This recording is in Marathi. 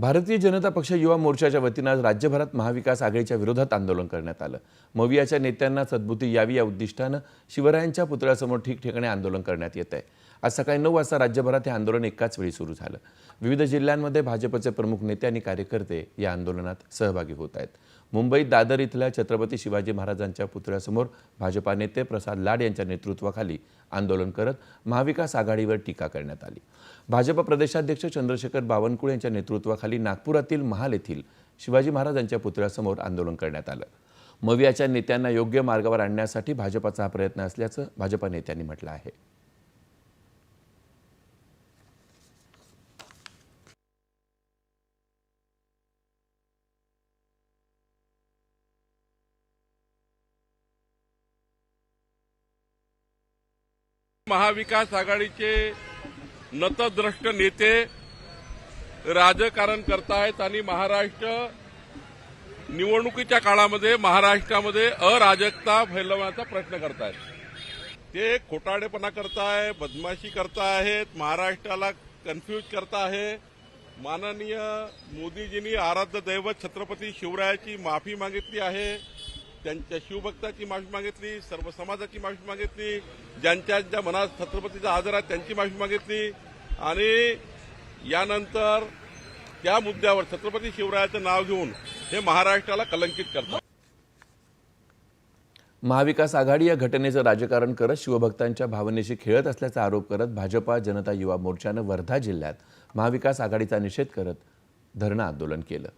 भारतीय जनता पक्ष युवा मोर्चाच्या वतीनं आज राज्यभरात महाविकास आघाडीच्या विरोधात आंदोलन करण्यात आलं. मवियाच्या नेत्यांना सद्बुद्धी यावी या उद्दिष्टानं शिवरायांच्या पुतळ्यासमोर ठिकठिकाणी आंदोलन करण्यात येत आहे. आज सकाळी नऊ वाजता राज्यभरात हे आंदोलन एकाच वेळी सुरू झालं. विविध जिल्ह्यांमध्ये भाजपचे प्रमुख नेते आणि कार्यकर्ते या आंदोलनात सहभागी होत आहेत. मुंबईत दादर इथल्या छत्रपती शिवाजी महाराजांच्या पुतळ्यासमोर भाजपा नेते प्रसाद लाड यांच्या नेतृत्वाखाली आंदोलन करत महाविकास आघाडीवर टीका करण्यात आली. भाजप प्रदेशाध्यक्ष चंद्रशेखर बावनकुळे यांच्या नेतृत्वाखाली नागपुरातील महाल येथील शिवाजी महाराजांच्या पुतळ्यासमोर आंदोलन करण्यात आलं. मवियाच्या नेत्यांना योग्य मार्गावर आणण्यासाठी भाजपाचा हा प्रयत्न असल्याचं भाजपा नेत्यांनी म्हटलं आहे. महाविकास आघाडीचे नतद्रष्ट नेते राजकारण करतायत आणि महाराष्ट्र निवडणुकीच्या काळामध्ये महाराष्ट्रामध्ये अराजकता फैलवण्याचा प्रयत्न करतायत. ते खोटाडेपणा करताय बदमाशी करतायत महाराष्ट्राला कन्फ्यूज करताय. माननीय मोदीजींनी आराध्य दैवत छत्रपती शिवरायाची माफी मागितली आहे. त्यांच्या शिवभक्ताची माफी मागितली सर्व समाजाची माफी मागितली ज्यांच्या ज्या मनात छत्रपतीचा आदर आहे त्यांची माफी मागितली. आणि यानंतर त्या मुद्द्यावर छत्रपती शिवरायाचं नाव घेऊन हे महाराष्ट्राला कलंकित करतात. महाविकास आघाडी या घटनेचं राजकारण करत शिवभक्तांच्या भावनेशी खेळत असल्याचा आरोप करत भाजपा जनता युवा मोर्चानं वर्धा जिल्ह्यात महाविकास आघाडीचा निषेध करत धरणं आंदोलन केलं.